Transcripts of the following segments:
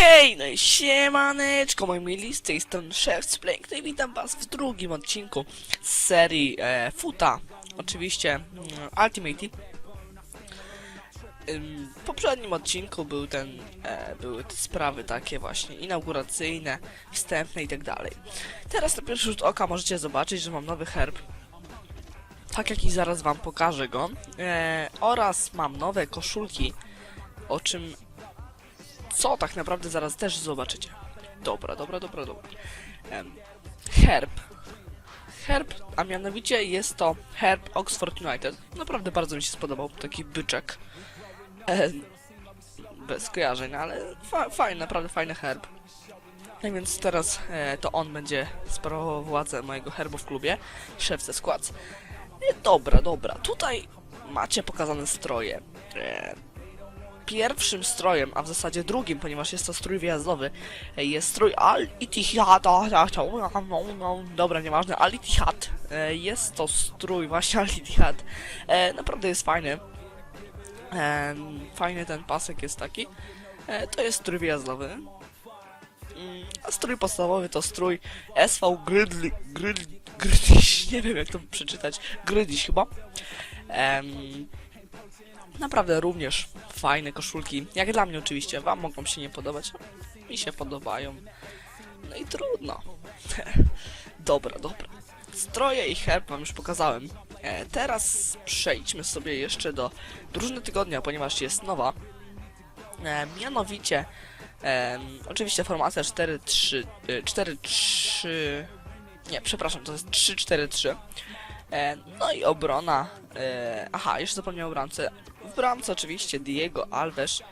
Hej, no i siemaneczko, moi mili, z tej strony Chef's Plank, no i witam was w drugim odcinku z serii e, Futa, oczywiście mm, Ultimate. W poprzednim odcinku był ten, e, były te sprawy takie właśnie inauguracyjne, wstępne i tak dalej. Teraz na pierwszy rzut oka możecie zobaczyć, że mam nowy herb, tak jak i zaraz wam pokażę go, e, oraz mam nowe koszulki, o czym co tak naprawdę zaraz też zobaczycie. Dobra, dobra, dobra, dobra. Herb. Herb, a mianowicie jest to herb Oxford United. Naprawdę bardzo mi się spodobał taki byczek. Bez kojarzeń, ale fa fajny, naprawdę fajny herb. No więc teraz e, to on będzie sprawował władzę mojego herbu w klubie. Szef ze skład. E, dobra, dobra. Tutaj macie pokazane stroje. E, pierwszym strojem, a w zasadzie drugim, ponieważ jest to strój wyjazdowy, e, jest strój Al-Ittihad. Dobra, nieważne, Al-Ittihad. E, Jest to strój właśnie Al-Ittihad. E, Naprawdę jest fajny. Em, Fajny ten pasek jest taki. E, To jest strój wyjazdowy. Mm, A strój podstawowy to strój SV Grydli, Grydli, Grydiś, nie wiem jak to przeczytać, Grydiś chyba. Em, Naprawdę również fajne koszulki. Jak dla mnie oczywiście, wam mogą się nie podobać. Mi się podobają. No i trudno. dobra, dobra. Stroje i herb wam już pokazałem. E, teraz przejdźmy sobie jeszcze do drużyny tygodnia, ponieważ jest nowa. E, mianowicie, em, oczywiście formacja 4-3, e, 4-3, nie, przepraszam, to jest 3-4-3. E, no i obrona, e, aha, jeszcze zapomniałem o bramce. Bramce oczywiście Diego Alves,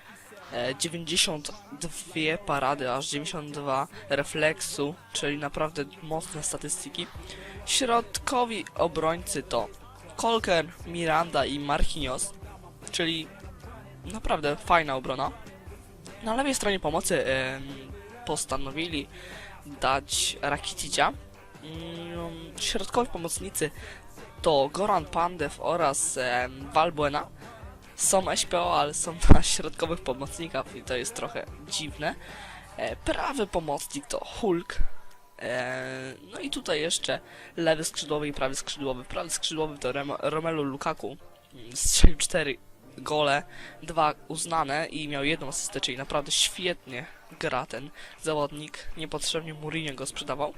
e, 92 parady, aż 92 refleksu, czyli naprawdę mocne statystyki. Środkowi obrońcy to Kolker, Miranda i Marquinhos, czyli naprawdę fajna obrona. Na lewej stronie pomocy postanowili dać Rakiticia. Mm, Środkowi pomocnicy to Goran Pandev oraz Valbuena. Są SPO, ale są na środkowych pomocnikach i to jest trochę dziwne. E, prawy pomocnik to Hulk. E, no i tutaj jeszcze lewy skrzydłowy i prawy skrzydłowy. Prawy skrzydłowy to Rem Romelu Lukaku. Mm, Strzelił 4 gole, dwa uznane i miał jedną asystę, czyli naprawdę świetnie gra ten zawodnik. Niepotrzebnie Mourinho go sprzedawał.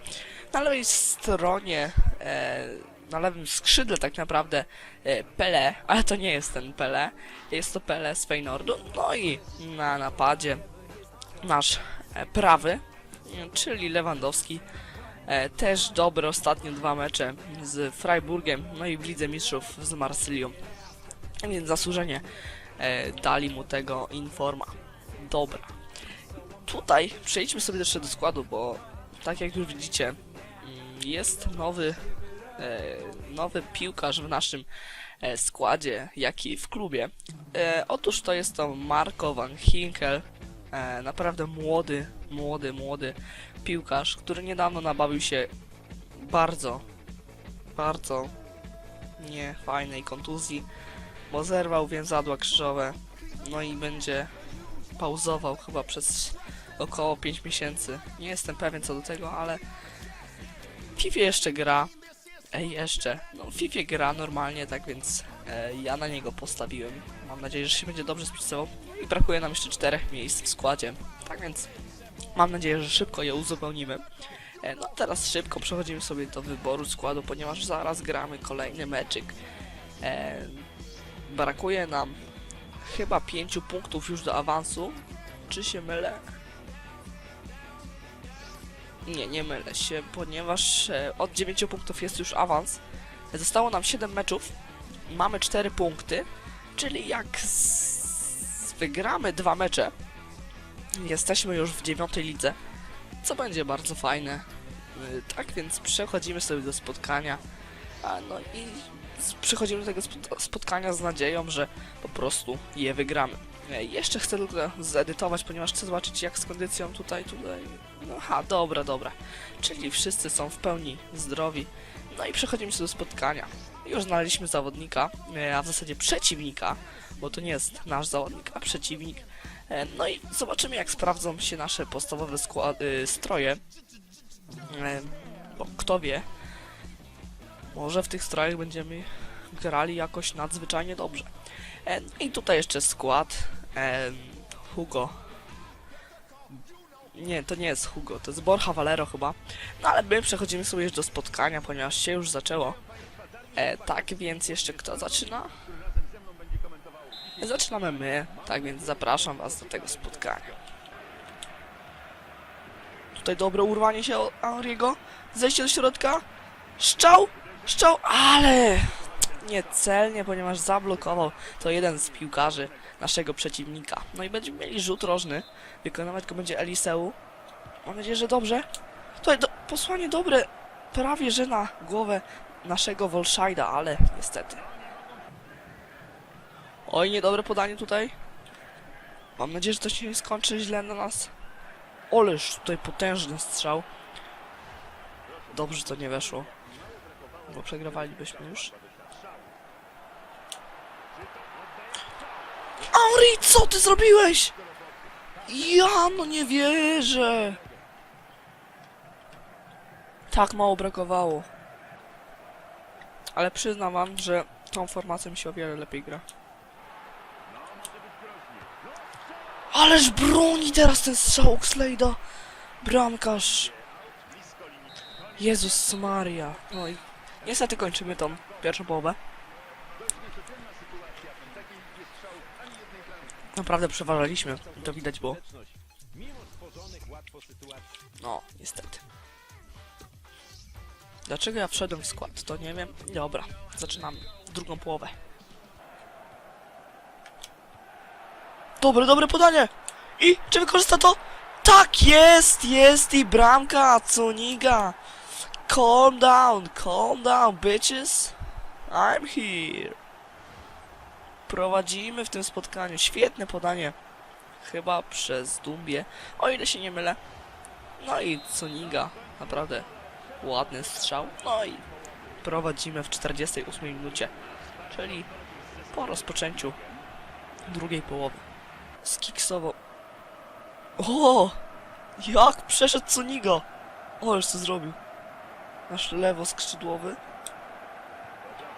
Na lewej stronie, e, na lewym skrzydle tak naprawdę e, Pele, ale to nie jest ten Pele, jest to Pele z Feynordu. No i na napadzie nasz e, prawy, e, czyli Lewandowski. Też dobre ostatnie dwa mecze z Freiburgiem, no i w Lidze Mistrzów z Marsylią. Więc zasłużenie dali mu tego informa. Dobra. Tutaj przejdźmy sobie jeszcze do składu, bo tak jak już widzicie, mm, jest nowy, nowy piłkarz w naszym e, składzie, jak i w klubie. E, otóż to jest to Marco van Hinkel, e, naprawdę młody, młody, młody piłkarz, który niedawno nabawił się bardzo, bardzo niefajnej kontuzji, bo zerwał więzadła krzyżowe, no i będzie pauzował chyba przez około 5 miesięcy. Nie jestem pewien co do tego, ale w FIFA jeszcze gra. Ej, jeszcze. No, FIFA gra normalnie, tak więc e, ja na niego postawiłem. Mam nadzieję, że się będzie dobrze spisywał. I brakuje nam jeszcze czterech miejsc w składzie. Tak więc mam nadzieję, że szybko je uzupełnimy. E, no teraz szybko przechodzimy sobie do wyboru składu, ponieważ zaraz gramy kolejny meczyk. E, brakuje nam chyba 5 punktów już do awansu. Czy się mylę? Nie, nie mylę się, ponieważ e, od 9 punktów jest już awans. Zostało nam 7 meczów, mamy 4 punkty, czyli jak wygramy dwa mecze, jesteśmy już w 9 lidze, co będzie bardzo fajne. Y, Tak więc przechodzimy sobie do spotkania, a no i przechodzimy do tego spot- spotkania z nadzieją, że po prostu je wygramy. E, Jeszcze chcę tylko zedytować, ponieważ chcę zobaczyć jak z kondycją tutaj, tutaj. Aha, dobra, dobra. Czyli wszyscy są w pełni zdrowi. No i przechodzimy do spotkania. Już znaleźliśmy zawodnika, e, a w zasadzie przeciwnika, bo to nie jest nasz zawodnik, a przeciwnik. E, No i zobaczymy jak sprawdzą się nasze podstawowe y, stroje. E, Bo kto wie, może w tych strojach będziemy grali jakoś nadzwyczajnie dobrze. E, I tutaj jeszcze skład. E, Hugo. Nie, to nie jest Hugo, to jest Borja Valero chyba. No ale my przechodzimy sobie już do spotkania, ponieważ się już zaczęło. E, tak więc jeszcze kto zaczyna? Zaczynamy my, tak więc zapraszam was do tego spotkania. Tutaj dobre urwanie się od Henriego. Zejście do środka. Szczał! Szczał, ale niecelnie, ponieważ zablokował to jeden z piłkarzy naszego przeciwnika. No i będziemy mieli rzut rożny. Wykonywać go będzie Eliseu. Mam nadzieję, że dobrze. Tutaj do, posłanie dobre, prawie że na głowę naszego Wolszajda, ale niestety. Oj, niedobre podanie tutaj. Mam nadzieję, że to się nie skończy źle na nas. Oleż tutaj potężny strzał. Dobrze to nie weszło. Bo przegrywalibyśmy już. Henri, co ty zrobiłeś? Ja no nie wierzę. Tak mało brakowało. Ale przyznam wam, że tą formacją się o wiele lepiej gra. Ależ broni teraz ten strzał Oxlade'a. Bramkarz. Jezus Maria. No i niestety kończymy tą pierwszą połowę. Naprawdę przeważaliśmy. To widać było. No, niestety. Dlaczego ja wszedłem w skład? To nie wiem. Dobra, zaczynamy drugą połowę. Dobre, dobre podanie! I czy wykorzysta to? Tak jest, jest i bramka Cuniga. Calm down, calm down, bitches. I'm here. Prowadzimy w tym spotkaniu. Świetne podanie. Chyba przez Dumbię, o ile się nie mylę. No i Cuniga, naprawdę ładny strzał. No i prowadzimy w 48 minucie, czyli po rozpoczęciu drugiej połowy. Skiksowo. O! Jak przeszedł Cuniga! O, już co zrobił. Nasz lewo skrzydłowy.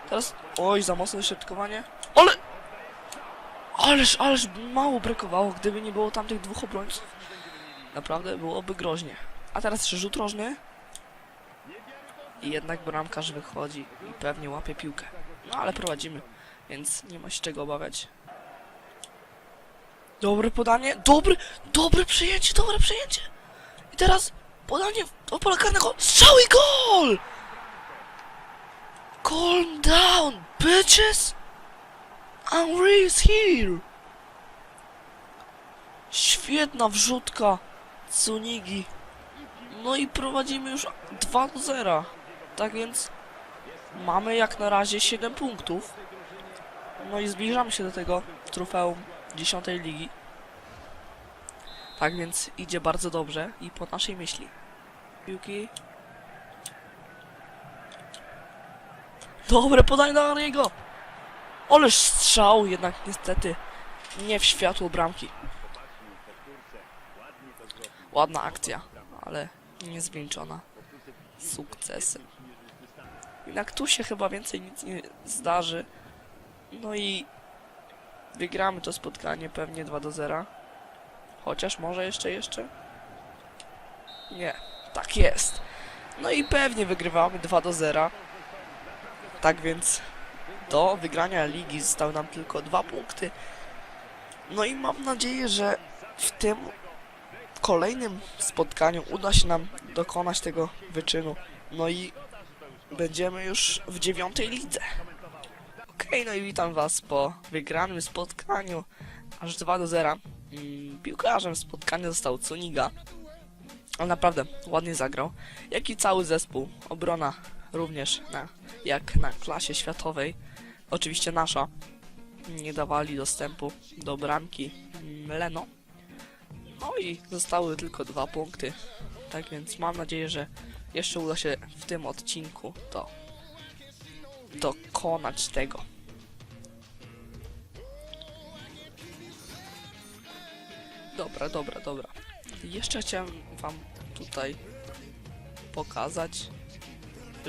Teraz. Oj, za mocne środkowanie. Ale! Ależ, ależ mało brakowało, gdyby nie było tamtych dwóch obrońców. Naprawdę byłoby groźnie. A teraz rzut rożny. I jednak bramkarz wychodzi i pewnie łapie piłkę. No ale prowadzimy, więc nie ma się czego obawiać. Dobre podanie, dobre, dobre przyjęcie, dobre przyjęcie. I teraz podanie do pola karnego, strzał i gol! Calm down, bitches! Henry is here! Świetna wrzutka Tsunigi. No i prowadzimy już 2 do 0. Tak więc mamy jak na razie 7 punktów. No i zbliżamy się do tego trofeum 10 ligi. Tak więc idzie bardzo dobrze i po naszej myśli. Piłki. Dobre podanie do Ariego. Ależ strzał, jednak niestety nie w światło bramki. Ładna akcja, ale niezwieńczona sukcesem. Jednak tu się chyba więcej nic nie zdarzy. No i wygramy to spotkanie pewnie 2 do 0. Chociaż może jeszcze, jeszcze? Nie, tak jest. No i pewnie wygrywamy 2 do 0. Tak więc do wygrania ligi zostały nam tylko dwa punkty. No i mam nadzieję, że w tym kolejnym spotkaniu uda się nam dokonać tego wyczynu. No i będziemy już w dziewiątej lidze. Okej, no i witam was po wygranym spotkaniu aż 2 do 0. Mm, Piłkarzem spotkania został Cuniga. On naprawdę ładnie zagrał. Jak i cały zespół. Obrona również na, jak na klasie światowej. Oczywiście nasza. Nie dawali dostępu do bramki Leno. No i zostały tylko dwa punkty. Tak więc mam nadzieję, że jeszcze uda się w tym odcinku to dokonać tego. Dobra, dobra, dobra. Jeszcze chciałem wam tutaj pokazać,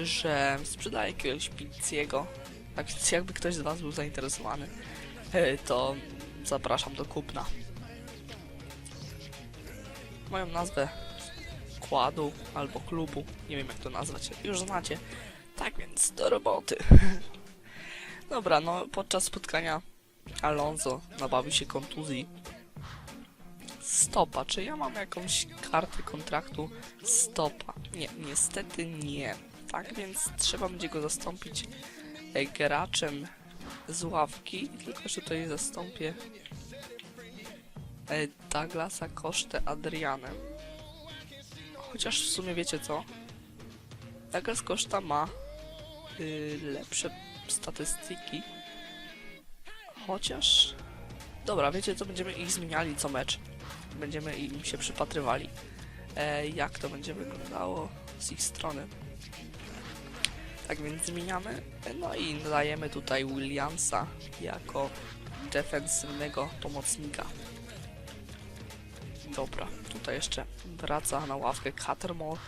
że sprzedaję jakiegoś Pizziego. Tak więc jakby ktoś z was był zainteresowany, e, to zapraszam do kupna. Moją nazwę składu albo klubu, nie wiem jak to nazwać, już znacie. Tak więc do roboty. Dobra, no podczas spotkania Alonso nabawił się kontuzji stopa. Czy ja mam jakąś kartę kontraktu stopa? Nie, niestety nie. Tak więc trzeba będzie go zastąpić graczem z ławki, tylko że tutaj zastąpię e, Douglasa kosztę Adrianem. Chociaż w sumie wiecie co? Douglas Koszta ma y, lepsze statystyki. Chociaż... Dobra, wiecie co? Będziemy ich zmieniali co mecz będziemy im się przypatrywali, e, jak to będzie wyglądało z ich strony. Tak więc zmieniamy, no i dajemy tutaj Williamsa jako defensywnego pomocnika. Dobra, tutaj jeszcze wraca na ławkę Cattermore.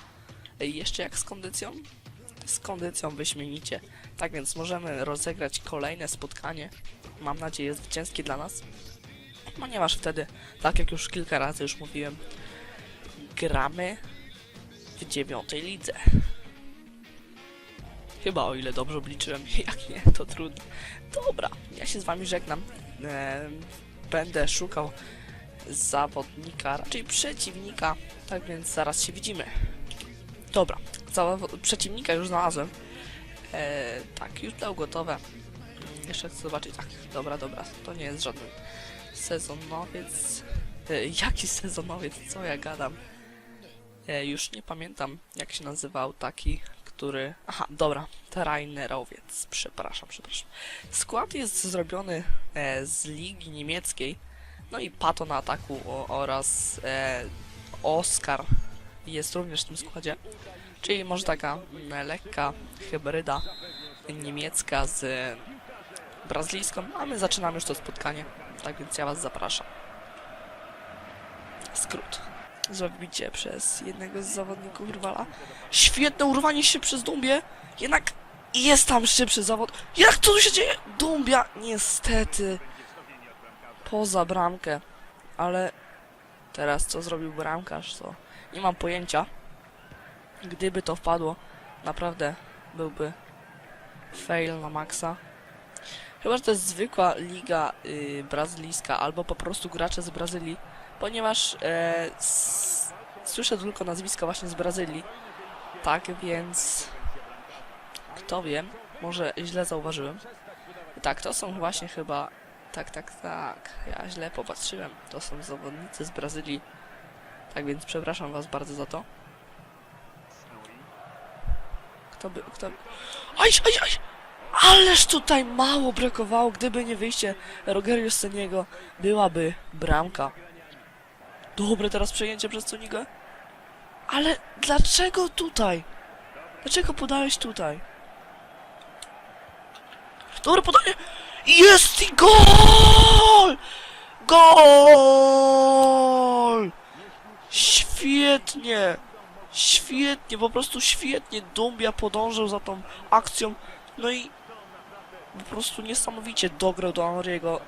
E, jeszcze jak z kondycją? Z kondycją wyśmienicie. Tak więc możemy rozegrać kolejne spotkanie. Mam nadzieję zwycięskie dla nas ponieważ wtedy, tak jak już kilka razy już mówiłem, gramy w dziewiątej lidze. Chyba o ile dobrze obliczyłem, jak nie, to trudno. Dobra, ja się z wami żegnam. E, będę szukał zawodnika, raczej przeciwnika, tak więc zaraz się widzimy. Dobra, przeciwnika już znalazłem. E, tak, już dał gotowe. Mm, Jeszcze chcę zobaczyć, tak, dobra, dobra, to nie jest żaden sezonowiec. E, jaki sezonowiec? Co ja gadam? E, już nie pamiętam, jak się nazywał taki, który. Aha, dobra, trainerowiec. Przepraszam, przepraszam. Skład jest zrobiony e, z ligi niemieckiej. No i Pato na ataku o, oraz e, Oscar jest również w tym składzie. Czyli może taka mm, lekka hybryda niemiecka z brazylijską. A my zaczynamy już to spotkanie. Tak więc ja was zapraszam. Skrót. Zabicie przez jednego z zawodników rywala. Świetne urwanie się przez Dumbię. Jednak jest tam szybszy zawod. Jak to tu się dzieje? Dumbia, niestety. Poza bramkę. Ale teraz co zrobił bramkarz, to nie mam pojęcia. Gdyby to wpadło, naprawdę byłby fail na maksa. Chyba, że to jest zwykła liga y, brazylijska, albo po prostu gracze z Brazylii, ponieważ e, słyszę tylko nazwiska właśnie z Brazylii. Tak więc. Kto wie, może źle zauważyłem. Tak, to są właśnie chyba. Tak, tak, tak. Ja źle popatrzyłem. To są zawodnicy z Brazylii. Tak więc przepraszam Was bardzo za to. Kto by. Kto. Aj, aj, aj! Ależ tutaj mało brakowało, gdyby nie wyjście Rogerio Seniego, byłaby bramka. Dobre teraz przejęcie przez Sonigę. Ale dlaczego tutaj? Dlaczego podałeś tutaj? Dobre podanie! Jest i gol! Gol! Świetnie! Świetnie, po prostu świetnie. Dumbia podążył za tą akcją. No i po prostu niesamowicie dograł do Henry'ego.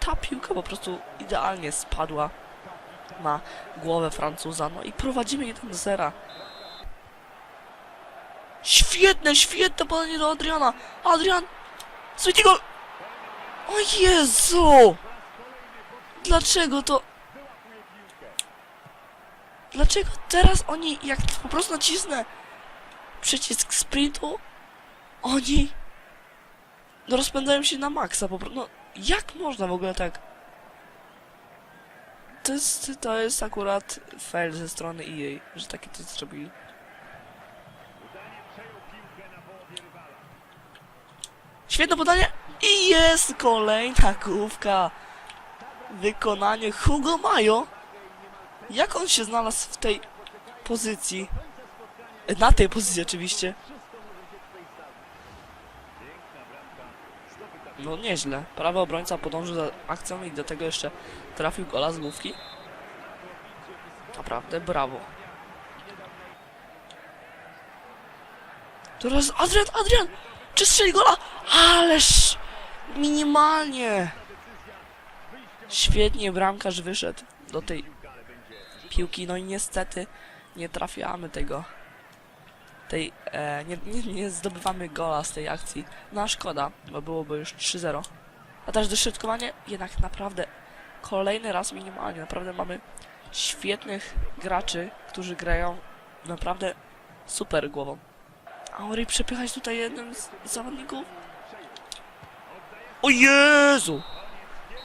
Ta piłka po prostu idealnie spadła na głowę Francuza. No i prowadzimy 1 do 0. Świetne, świetne podanie do Adriana. Adrian! Sweetie gol! O Jezu! Dlaczego to... Dlaczego teraz oni, jak po prostu nacisnę przycisk sprintu, oni no rozpędzają się na maksa po prostu. No, jak można w ogóle tak? To jest, to jest akurat fail ze strony EA, że takie coś zrobili. Świetne podanie i jest kolejna główka. Wykonanie Hugo Mayo. Jak on się znalazł w tej pozycji? Na tej pozycji oczywiście. No nieźle. Prawy obrońca podążył za akcją i do tego jeszcze trafił gola z główki. Naprawdę brawo. Teraz Adrian, Adrian! Czy strzeli gola? Ależ minimalnie. Świetnie bramkarz wyszedł do tej piłki, no i niestety nie trafiamy tego. Tej, e, nie, nie, nie zdobywamy gola z tej akcji. No a szkoda, bo byłoby już 3-0. A też dośrodkowanie jednak naprawdę kolejny raz minimalnie. Naprawdę mamy świetnych graczy, którzy grają naprawdę super głową. Auri przepychać tutaj jednym z zawodników. O Jezu!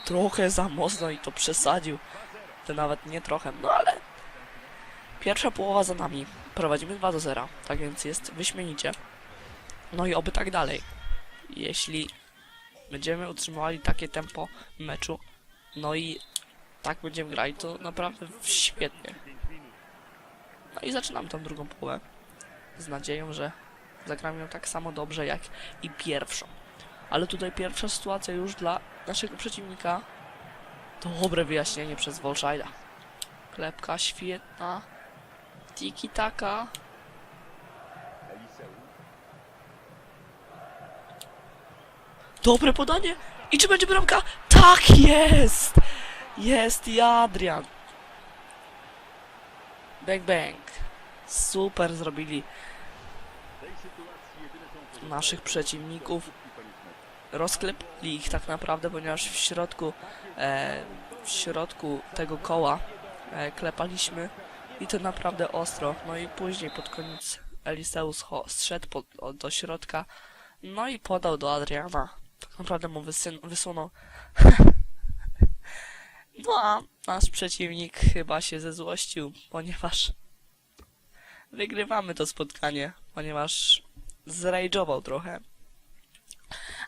Trochę za mocno i to przesadził. To nawet nie trochę, no ale pierwsza połowa za nami. Prowadzimy 2 do 0, tak więc jest wyśmienicie. No i oby tak dalej. Jeśli będziemy utrzymywali takie tempo meczu, no i tak będziemy grali, to naprawdę świetnie. No i zaczynam tą drugą połowę z nadzieją, że zagramy ją tak samo dobrze jak i pierwszą. Ale tutaj pierwsza sytuacja już dla naszego przeciwnika. Dobre wyjaśnienie przez Wolszajda. Klepka świetna. Tiki taka. Dobre podanie. I czy będzie bramka? Tak jest! Jest i Adrian. Bang bang. Super zrobili naszych przeciwników. Rozklepli ich tak naprawdę, ponieważ w środku e, w środku tego koła e, klepaliśmy i to naprawdę ostro. No i później pod koniec Eliseus zszedł do środka no i podał do Adriana. Tak naprawdę mu wysyn- wysunął. no a nasz przeciwnik chyba się zezłościł, ponieważ wygrywamy to spotkanie, ponieważ zrajdżował trochę.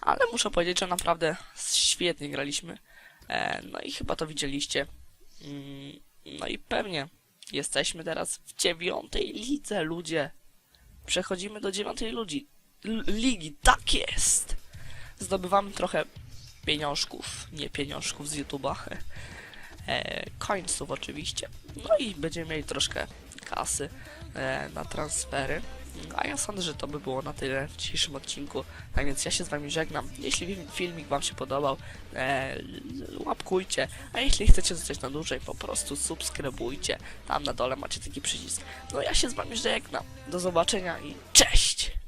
Ale muszę powiedzieć, że naprawdę świetnie graliśmy. E, no i chyba to widzieliście. Mm, no i pewnie jesteśmy teraz w dziewiątej lidze, ludzie. Przechodzimy do dziewiątej ludzi. L- ligi, tak jest! Zdobywamy trochę pieniążków, nie pieniążków z YouTube'a, e, końców oczywiście. No i będziemy mieli troszkę kasy e, na transfery. A ja sądzę, że to by było na tyle w dzisiejszym odcinku. Tak więc ja się z wami żegnam. Jeśli film- filmik wam się podobał, e, łapkujcie. A jeśli chcecie zostać na dłużej, po prostu subskrybujcie. Tam na dole macie taki przycisk. No ja się z wami żegnam. Do zobaczenia i cześć!